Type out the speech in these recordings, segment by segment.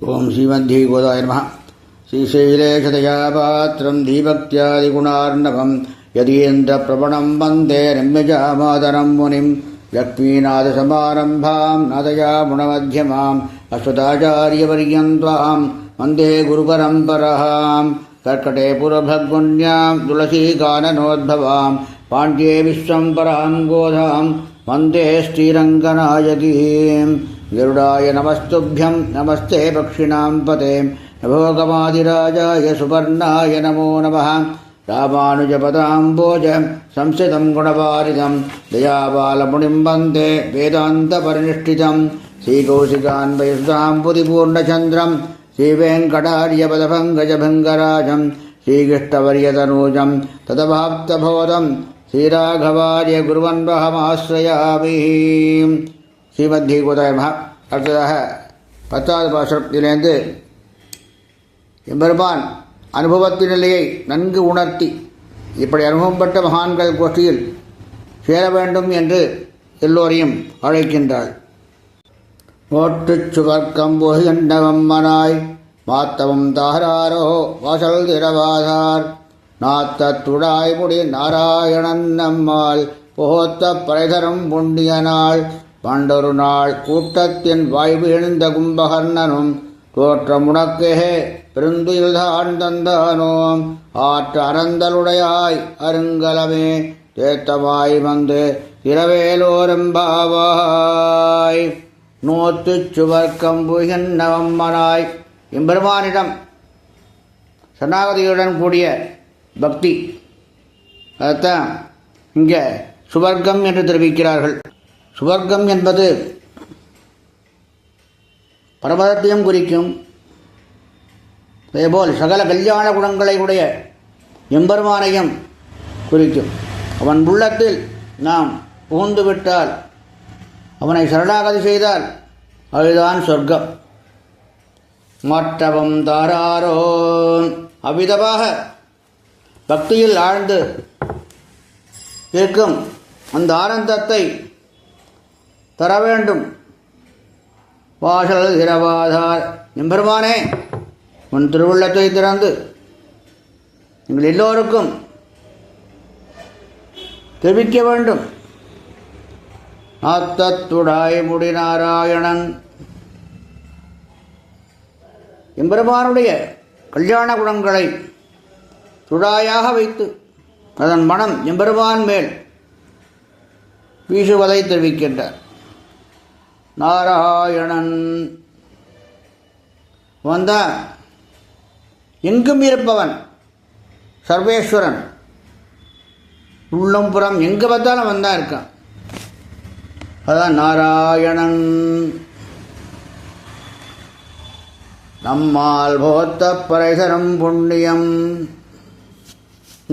ஓம் ஸ்ரீமத்யே கோதாய நம ஸ்ரீசைலேஷதயா பாத்திரம் தீபக்தியாதிகுணார்ணவம் யதீந்திர பிரபணம் வந்தே ரம்யஜாமாதரம் முனிம். லக்ஷ்மீநாதசமாரம்பாம் நதயா குணமத்தியமாம் அஸ்வதாச்சாரியபரியந்தாம் வந்தே குருபரம்பராம் கர்க்கடே புரபகுண்யாம் துளசீகானனோத்பவாம் பாண்டியே விஸ்வம்பராம் கோதாம் वन्दे श्रीरङ्गनायकीं गरुडाय नमस्तुभ्यं नमस्ते पक्षिणां पते नभोगमादिराजाय सुपर्णाय नमो नमः रामानुजपदाम्बोज संस्थितं गुणवारिदं दयाबालमुनिं वन्दे वेदान्तपरिनिष्ठितं श्रीकौशिकान्वयसुतां पुरिपूर्णचन्द्रं श्रीवेङ्कटार्यपदभङ्गजभङ्गराजं श्रीकृष्णवर्यतनूजं तदभाप्तबोधं ஸ்ரீராகவாரிய குருவன்பகமாசிரயாமி ஸ்ரீமத்கீகோதாய மகா அடுத்ததாக பத்தாவது பாசுரத்திலேருந்து எம்பெருமான் அனுபவத்தின் நிலையை நன்கு உணர்த்தி இப்படி அனுபவம் பெற்ற மகான்கள் கோஷ்டியில் சேர வேண்டும் என்று எல்லோரையும் அழைக்கின்றாள். ஓட்டுச் சுவர்க்கம் ஒகுகண்டவம் மனாய் மாத்தவம் தாராரோ வாசல் திரவாதார் நாத்தத்துடாய்முடி நாராயணன் நம்மால் புகோத்த பரைதரும் புண்ணிய நாள் பண்டொரு நாள் கூட்டத்தின் வாய்வு எழுந்த கும்பகர்ணனும் தோற்றம் உனக்கே பெருந்துயில்தான் தந்தானோம். ஆற்று அறந்தலுடையாய் அருங்கலமே தேத்தமாய் வந்து இரவேலோரெம்பாவாய். நூத்துச் சுவர்க்கம் புகன்னவம்மனாய் எம்பெருமானிடம் சனாகதியுடன் கூடிய பக்தி. அதுதான் இங்கே சுவர்க்கம் என்று தெரிவிக்கிறார்கள். சுவர்க்கம் என்பது பரமதத்தையும் குறிக்கும். அதேபோல் சகல கல்யாண குணங்களை உடைய எம்பெருமானையும் குறிக்கும். அவன் உள்ளத்தில் நாம் புகுந்து விட்டால் அவனை சரணாகதி செய்தால் அதுதான் சொர்க்கம். மற்றவம் தாராரோ அவ்விதமாக பக்தியில் ஆழ்ந்து இருக்கும் அந்த ஆனந்தத்தை தர வேண்டும். வாசல் இரவாதார். எம்பெருமானே உன் திருவுள்ளத்தை திறந்து எங்கள் எல்லோருக்கும் தெரிவிக்க வேண்டும். ஆத்தத்துடாய் முடி நாராயணன். எம்பெருமானுடைய கல்யாண குணங்களை துடாயாக வைத்து அதன் மனம் எம்பெருமான் மேல் வீசுவதை தெரிவிக்கின்றார். நாராயணன் வந்த எங்கும் இருப்பவன்? சர்வேஸ்வரன். உள்ளம் புறம் எங்கே பார்த்தாலும் வந்தான் இருக்கான். அதான் நாராயணன். நம்மால் போத்த பரைசரம் புண்ணியம்.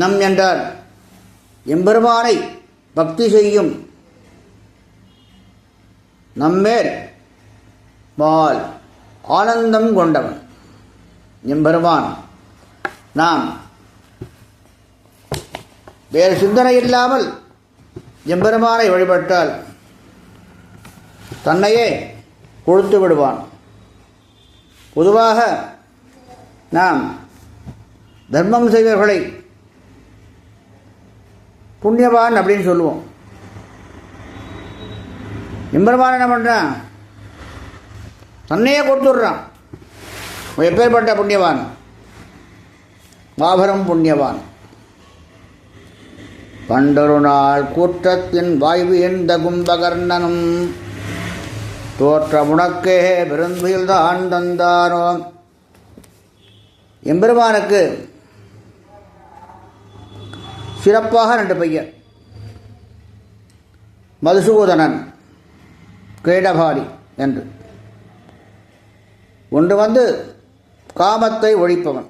நம் என்றார். எம்பெருமானை பக்தி செய்யும் நம்மேல் பால் ஆனந்தம் கொண்டவன் எம்பெருமான். நாம் வேறு சிந்தனை இல்லாமல் எம்பெருமானை வழிபட்டால் தன்னையே கொடுத்து விடுவான். பொதுவாக நாம் தர்மம் செய்வர்களை புண்ணியவான் அப்படின்னு சொல்லுவோம். எம்பெருமான் என்ன பண்ணுறான் தன்னையே கொடுத்துட்றான். எப்பேற்பட்ட புண்ணியவான்? மாபரம் புண்ணியவான். பண்டொரு நாள் கூற்றத்தின் வாய்வு எந்த கும்பகர்ணனும்? தோற்ற முனக்கே பெருந்துயில்தான் தந்தானோ? எம்பெருமானுக்கு சிறப்பாக ரெண்டு பையன். மதுசூதனன் கிரீடபாரி என்று. ஒன்று வந்து காமத்தை ஒழிப்பவன்.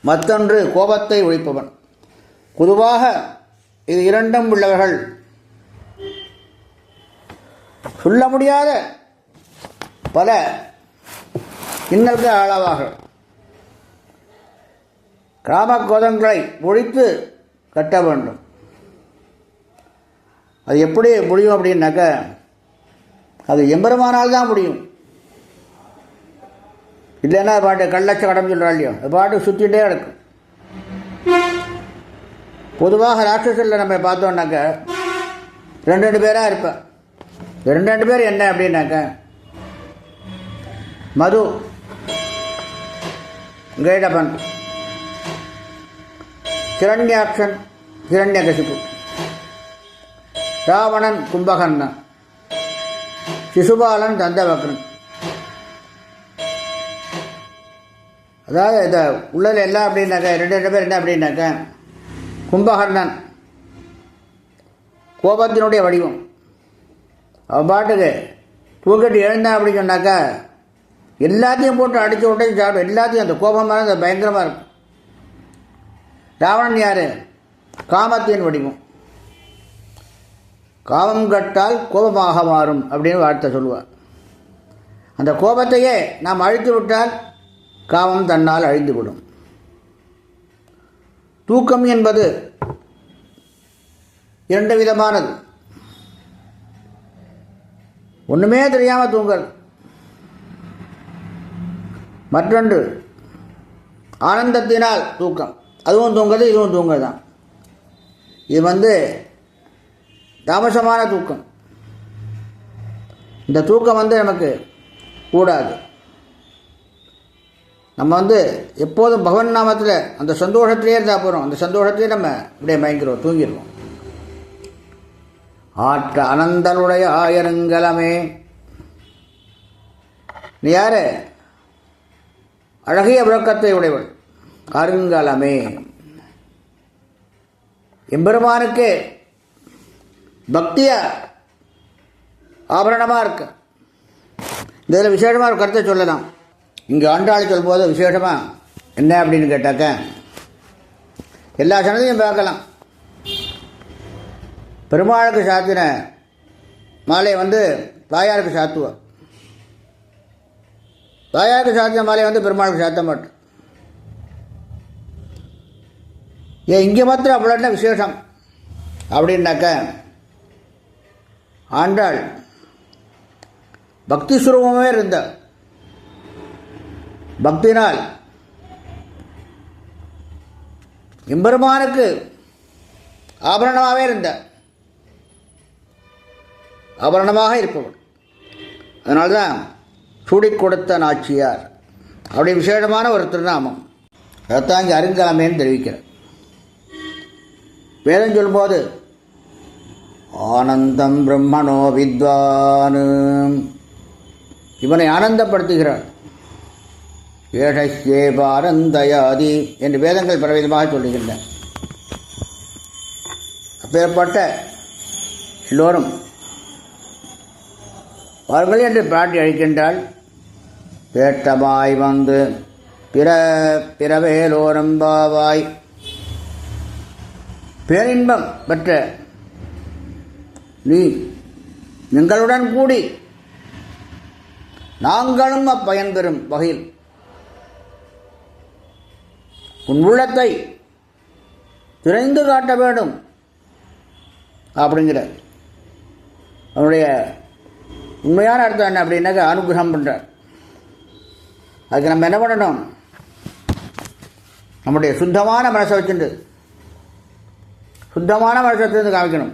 மற்றொன்று கோபத்தை ஒழிப்பவன். பொதுவாக இது இரண்டும் உள்ளவர்கள். சொல்ல முடியாத பல இன்னல்கள் ஆளாவார்கள். கிராமக்கோதங்களை ஒழித்து கட்ட வேண்டும். அது எப்படி முடியும் அப்படின்னாக்க அது எம்பெருமானால் தான் முடியும். இல்லைன்னா பாட்டு கள்ளச்ச கடம் சொல்கிறா இல்லையோ? அது பாட்டு சுற்றிகிட்டே கிடக்கும். பொதுவாக ராட்சஸில் நம்ம பார்த்தோம்னாக்க ரெண்டு ரெண்டு பேராக இருப்பேன். ரெண்டு ரெண்டு பேர் என்ன அப்படின்னாக்க மது கைடபன். கிரண்யாக்ஷன் கிரண்யகசிப்பு ராவணன் கும்பகர்ணன். சிசுபாலன் தந்தவக்ரன் அதாவது இந்த உள்ளது எல்லாம் அப்படின்னாக்க ரெண்டு ரெண்டு பேர் என்ன அப்படின்னாக்க கும்பகர்ணன். கோபத்தினுடைய வடிவம். அவன் பாட்டுக்கு தூக்கிட்டு எழுந்தான் அப்படின்னு சொன்னாக்கா எல்லாத்தையும் போட்டு அடித்து விட்டு சாப்பிடும். எல்லாத்தையும் அந்த கோபமாக அந்த பயங்கரமாக இருக்கும். ராவணன் யார்? காமத்தின் வடிவம். காமம் கட்டால் கோபமாக மாறும் அப்படின்னு வார்த்தை சொல்லுவார். அந்த கோபத்தையே நாம் அழித்து விட்டால் காமம் தன்னால் அழிந்துவிடும். தூக்கம் என்பது இரண்டு விதமானது. ஒன்றுமே தெரியாமல் தூங்கல். மற்றொன்று ஆனந்தத்தினால் தூக்கம். அதுவும் தூங்குது இதுவும் தூங்குது தான் இது வந்து தாமசமான தூக்கம். இந்த தூக்கம் வந்து நமக்கு கூடாது. நம்ம வந்து எப்போதும் பகவன் நாமத்தில் அந்த சந்தோஷத்திலே இருந்தால் போகிறோம் அந்த சந்தோஷத்திலே நம்ம இப்படியே மயங்கிறோம் தூங்கிடுவோம் ஆற்ற அனந்தனுடைய ஆயருங்கலமே. நீ யாரு? அழகிய விளக்கத்தை உடையவள். அருங்கலமே எம்பெருமானுக்கு பக்தியா ஆபரணமாக இருக்கு. இந்த இதில் விசேஷமாக ஒரு கருத்தை சொல்லலாம். இங்கே ஆண்டாள் சொல்லும்போது விசேஷமாக என்ன அப்படின்னு கேட்டாக்க எல்லா சனதையும் பார்க்கலாம். பெருமாளுக்கு சாத்தின மாலையை வந்து தாயாருக்கு சாத்துவார். தாயாருக்கு சாத்தின மாலை வந்து பெருமாளுக்கு சாத்த மாட்டோம். ஏன் இங்கே மாத்திரம் அவ்வளோ என்ன விசேஷம். அப்படின்னாக்க ஆண்டாள் பக்தி சுரூபமே இருந்த. பக்தினால் எம்பெருமானுக்கு ஆபரணமாகவே இருந்த. ஆபரணமாக இருப்பவள் அதனால்தான் சூடிக் கொடுத்த நாச்சியார். அப்படி விசேஷமான ஒரு திருநாமம். அதைத்தான் இங்கே அருங்கலமேன்னு தெரிவிக்கிறேன் வேதம் சொல்லும்போது ஆனந்தம் பிரம்மணோ வித்வான். இவனை ஆனந்தப்படுத்துகிறான் ஏஷே பாரந்தயாதி என்று வேதங்கள் பலவிதமாக சொல்லுகின்றன. அப்பேற்பட்ட எல்லோரும் அவர்கள் என்று பாட்டி அழிக்கின்றாள் பேட்டமாய் வந்து பிற பிறவேலோரம்பாவாய் பேரின்பம் பெற்ற நீ எங்களுடன் கூடி நாங்களும் அப்பயன் பெறும் வகையில் உன் உள்ளத்தை திரைந்து காட்ட வேண்டும் அப்படிங்கிற அவனுடைய உண்மையான அர்த்தம் என்ன அப்படின்னாக்க அனுகிரகம் பண்ணுறார் அதுக்கு நம்ம என்ன பண்ணணும்? நம்முடைய சுத்தமான மனசை வச்சுட்டு சுத்தமான மனசை காமிக்கணும்.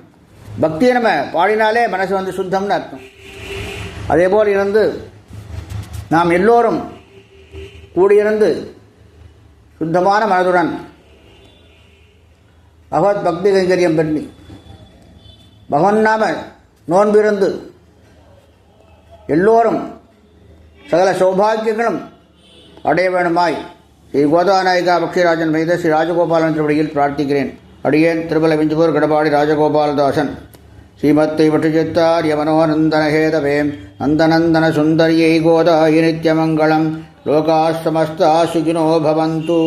பக்தியை நம்ம பாடினாலே மனசு வந்து சுத்தம்னு அர்த்தம். அதே போல் இருந்து நாம் எல்லோரும் கூடியிருந்து சுத்தமான மனதுடன் பகவத் பக்தி கைங்கரியம் பண்ணி பகவன் நாம நோன்பிருந்து எல்லோரும் சகல சௌபாகியங்களும் அடைய வேணுமாய் ஸ்ரீ கோதாநாயகா பக்ஷிராஜன் மைத ஸ்ரீ ராஜகோபாலன் திருவடியில் பிரார்த்திக்கிறேன். அடியேன் திருமல விஞ்சுபூர் கடபாடி ராஜகோபாலதாசன். ஸ்ரீமத்தை வட்டுச்சித்தாரிய மனோநந்தனஹேதவே நந்தநந்தன சுந்தரியை கோதாயி நித்யமங்கலம். லோகா சமஸ்தா சுகினோ பவந்தூ.